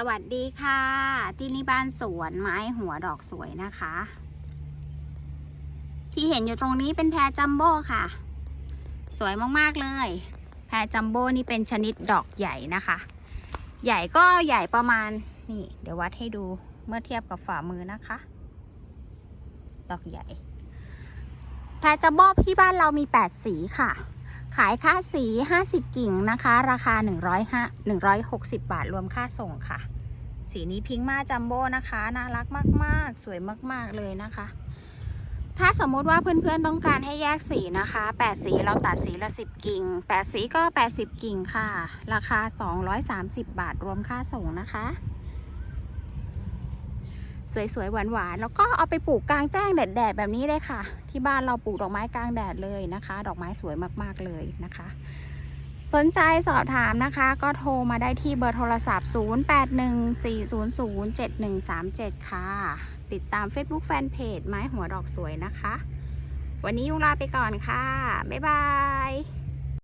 สวัสดีค่ะ ที่นี่บ้านสวนไม้หัวดอกสวยนะคะ ที่เห็นอยู่ตรงนี้เป็นแพรจัมโบ้ค่ะ สวยมากๆเลย แพรจัมโบ้นี่เป็นชนิดดอกใหญ่นะคะ ใหญ่ก็ใหญ่ประมาณนี่ เดี๋ยววัดให้ดูเมื่อเทียบกับฝ่ามือนะคะ ดอกใหญ่ แพรจัมโบ้ที่บ้านเรามี 8 สีค่ะ ขายค่าสี 50 กิ่งนะคะ ราคา 105 160 บาทรวมค่าส่งค่ะ สีนี้พิงค์มาจัมโบ้นะคะน่ารักมากๆ สวยมากๆเลยนะคะ ถ้าสมมุติว่าเพื่อนๆต้องการให้แยกสีนะคะ 8 สีเราตัดสีละ 10 กิ่ง 8 สีก็ 80 กิ่งค่ะ ราคา 230 บาทรวมค่าส่งนะคะ สวยๆหวานๆแล้วก็เอาไปปลูกกลางแจ้งแดดๆแบบนี้เลยค่ะ ที่บ้านเราปลูกดอกไม้กลางแดดเลยนะคะ ดอกไม้สวยมากๆเลยนะคะ สนใจสอบถามนะคะ ก็โทรมาได้ที่เบอร์โทรศัพท์ 0814007137 ค่ะ ติดตาม Facebook Fanpage ไม้หัวดอกสวยนะคะ วันนี้ยุงลาไปก่อนค่ะ บ๊ายบาย